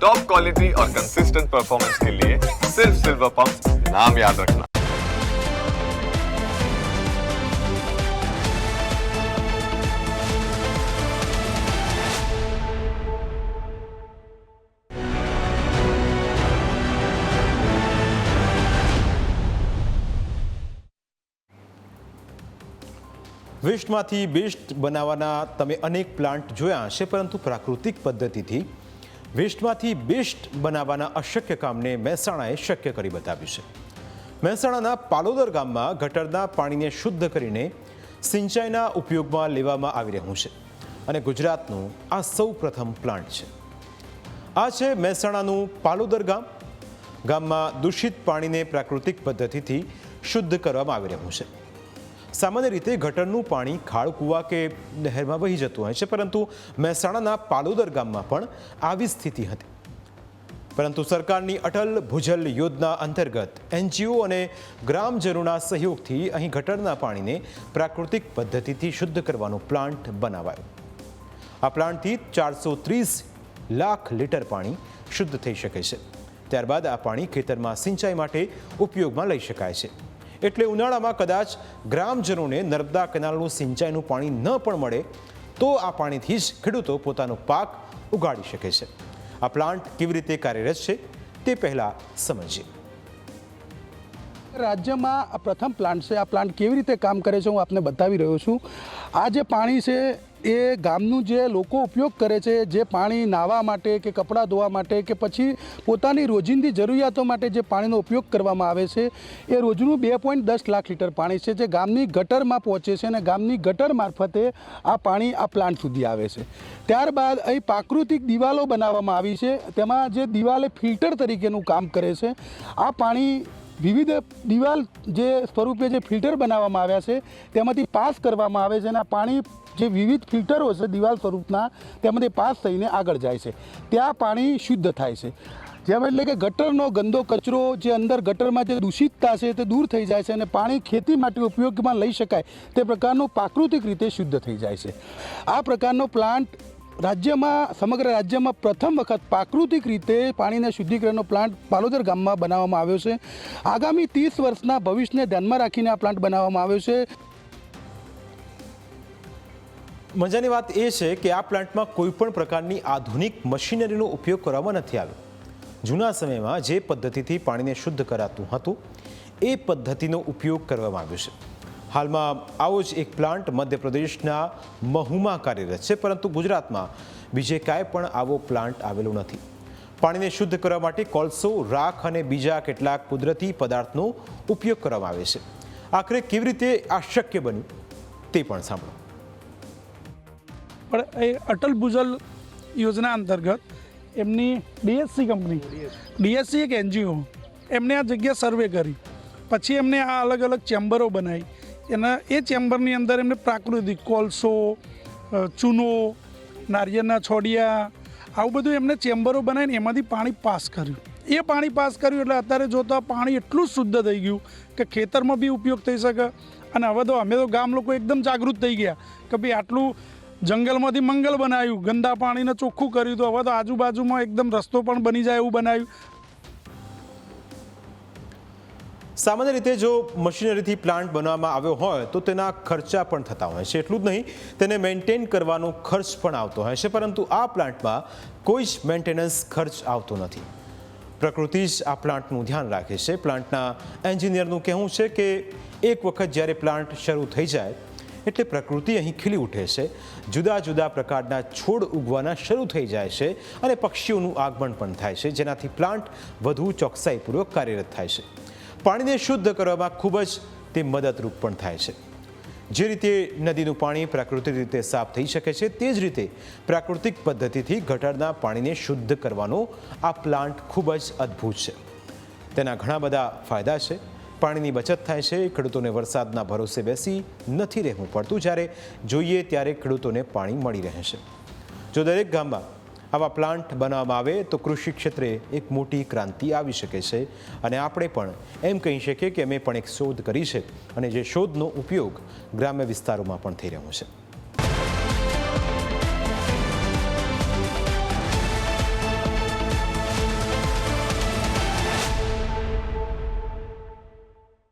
Top quality और consistent performance के लिए सिर्फ सिल्वर पंप नाम याद रखना વેસ્ટમાંથી બેસ્ટ બનાવવાના તમે અનેક પ્લાન્ટ જોયા હશે પરંતુ પ્રાકૃતિક પદ્ધતિથી વેસ્ટમાંથી બેસ્ટ બનાવવાના અશક્ય કામને મહેસાણાએ શક્ય કરી બતાવ્યું છે. મહેસાણાના પાલોદર ગામમાં ગટરના પાણીને શુદ્ધ કરીને સિંચાઈના ઉપયોગમાં લેવામાં આવી રહ્યું છે અને ગુજરાતનું આ સૌ પ્રથમ પ્લાન્ટ છે. આ છે મહેસાણાનું પાલોદર ગામ. ગામમાં દૂષિત પાણીને પ્રાકૃતિક પદ્ધતિથી શુદ્ધ કરવામાં આવી રહ્યું છે. સામાન્ય રીતે ગટરનું પાણી ખાળ, કૂવા કે નહેરમાં વહી જતું હોય છે, પરંતુ મહેસાણાના પાલોદર ગામમાં પણ આવી સ્થિતિ હતી. પરંતુ સરકારની અટલ ભૂજલ યોજના અંતર્ગત એનજીઓ અને ગ્રામજનોના સહયોગથી અહીં ગટરના પાણીને પ્રાકૃતિક પદ્ધતિથી શુદ્ધ કરવાનો પ્લાન્ટ બનાવાયો. આ પ્લાન્ટથી ચારસો ત્રીસ લાખ લીટર પાણી શુદ્ધ થઈ શકે છે. ત્યારબાદ આ પાણી ખેતરમાં સિંચાઈ માટે ઉપયોગમાં લઈ શકાય છે. એટલે ઉનાળામાં કદાચ ગ્રામજનોને નર્મદા કેનાલનું સિંચાઈનું પાણી ન પણ મળે, તો આ પાણીથી જ ખેડૂતો પોતાનો પાક ઉગાડી શકે છે. આ પ્લાન્ટ કેવી રીતે કાર્યરત છે તે પહેલાં સમજીએ. રાજ્યમાં આ પ્રથમ પ્લાન્ટ છે. આ પ્લાન્ટ કેવી રીતે કામ કરે છે હું આપને બતાવી રહ્યો છું. આ જે પાણી છે એ ગામનું જે લોકો ઉપયોગ કરે છે, જે પાણી નાહવા માટે કે કપડાં ધોવા માટે કે પછી પોતાની રોજિંદી જરૂરિયાતો માટે જે પાણીનો ઉપયોગ કરવામાં આવે છે, એ રોજનું બે પોઈન્ટ દસ લાખ લીટર પાણી છે જે ગામની ગટરમાં પહોંચે છે અને ગામની ગટર મારફતે આ પાણી આ પ્લાન્ટ સુધી આવે છે. ત્યારબાદ અહીં પ્રાકૃતિક દિવાલો બનાવવામાં આવી છે. તેમાં જે દિવાલે ફિલ્ટર તરીકેનું કામ કરે છે, આ પાણી વિવિધ દિવાલ જે સ્વરૂપે જે ફિલ્ટર બનાવવામાં આવ્યા છે, તેમાંથી પાસ કરવામાં આવે છે અને આ પાણી જે વિવિધ ફિલ્ટરો છે દિવાલ સ્વરૂપના, તેમાંથી પાસ થઈને આગળ જાય છે. ત્યાં પાણી શુદ્ધ થાય છે. જેમ એટલે કે ગટરનો ગંદો કચરો જે અંદર ગટરમાં જે દૂષિતતા છે તે દૂર થઈ જાય છે અને પાણી ખેતી માટે ઉપયોગમાં લઈ શકાય તે પ્રકારનું પ્રાકૃતિક રીતે શુદ્ધ થઈ જાય છે. આ પ્રકારનો પ્લાન્ટ રાજ્યમાં, સમગ્ર રાજ્યમાં પ્રથમ વખત પ્રાકૃતિક રીતે પાણીના શુદ્ધિકરણનો પ્લાન્ટ પાલોદર ગામમાં બનાવવામાં આવ્યો છે. આગામી ત્રીસ વર્ષના ભવિષ્યને ધ્યાનમાં રાખીને આ પ્લાન્ટ બનાવવામાં આવ્યો છે. મજાની વાત એ છે કે આ પ્લાન્ટમાં કોઈ પણ પ્રકારની આધુનિક મશીનરીનો ઉપયોગ કરવામાં નથી આવ્યો. જૂના સમયમાં જે પદ્ધતિથી પાણીને શુદ્ધ કરાતું હતું, એ પદ્ધતિનો ઉપયોગ કરવામાં આવ્યો છે. હાલમાં આવો જ એક પ્લાન્ટ મધ્યપ્રદેશના મહુમાં કાર્યરત છે, પરંતુ ગુજરાતમાં બીજે કાંઈ પણ આવો પ્લાન્ટ આવેલો નથી. પાણીને શુદ્ધ કરવા માટે કોલસો, રાખ અને બીજા કેટલાક કુદરતી પદાર્થનો ઉપયોગ કરવામાં આવે છે. આખરે કેવી રીતે આ શક્ય બન્યું તે પણ સાંભળો. પણ એ અટલ ભૂજલ યોજના અંતર્ગત એમની ડીએસસી કંપની, ડીએસસી એક એનજીઓ, એમને આ જગ્યા સર્વે કરી. પછી એમને આ અલગ અલગ ચેમ્બરો બનાવી. એના એ ચેમ્બરની અંદર એમને પ્રાકૃતિક કોલસો ચૂનો, નારિયેળના છોડિયા, આવું બધું એમને ચેમ્બરો બનાવીને એમાંથી પાણી પાસ કર્યું. એ પાણી પાસ કર્યું એટલે અત્યારે જોતા પાણી એટલું શુદ્ધ થઈ ગયું કે ખેતરમાં બી ઉપયોગ થઈ શકે. અને હવે તો અમે તો ગામ લોકો એકદમ જાગૃત થઈ ગયા કે ભાઈ આટલું જંગલમાંથી મંગલ બનાવ્યું ગંદા પાણીને ચોખ્ખું કર્યું તો હવે તો આજુબાજુમાં એકદમ રસ્તો પણ બની જાય એવું બનાવ્યું સામાન્ય રીતે જો મશીનરીથી પ્લાન્ટ બનાવવામાં આવ્યો હોય તો તેના ખર્ચા પણ થતા હોય છે. એટલું જ નહીં, તેને મેન્ટેન કરવાનો ખર્ચ પણ આવતો હોય છે, પરંતુ આ પ્લાન્ટમાં કોઈ જ મેન્ટેનન્સ ખર્ચ આવતો નથી. પ્રકૃતિ જ આ પ્લાન્ટનું ધ્યાન રાખે છે. પ્લાન્ટના એન્જિનિયરનું કહેવું છે કે એક વખત જ્યારે પ્લાન્ટ શરૂ થઈ જાય, એટલે પ્રકૃતિ અહીં ખીલી ઉઠે છે. જુદા જુદા પ્રકારના છોડ ઉગવાના શરૂ થઈ જાય છે અને પક્ષીઓનું આગમન પણ થાય છે, જેનાથી પ્લાન્ટ વધુ ચોકસાઈપૂર્વક કાર્યરત થાય છે. પાણીને શુદ્ધ કરવામાં ખૂબ જ તે મદદરૂપ પણ થાય છે. જે રીતે નદીનું પાણી પ્રાકૃતિક રીતે સાફ થઈ શકે છે, તે જ રીતે પ્રાકૃતિક પદ્ધતિથી ગટરના પાણીને શુદ્ધ કરવાનો આ પ્લાન્ટ ખૂબ જ અદ્ભુત છે. તેના ઘણા બધા ફાયદા છે. પાણીની બચત થાય છે, ખેડૂતોને વરસાદના ભરોસે બેસી નથી રહેવું પડતું. જ્યારે જોઈએ ત્યારે ખેડૂતોને પાણી મળી રહે છે. જો દરેક ગામમાં આવા પ્લાન્ટ બનાવવામાં આવે તો કૃષિ ક્ષેત્રે એક મોટી ક્રાંતિ આવી શકે છે. અને આપણે પણ એમ કહી શકીએ કે અમે પણ એક શોધ કરી છે અને જે શોધનો ઉપયોગ ગ્રામ્ય વિસ્તારોમાં પણ થઈ રહ્યો છે.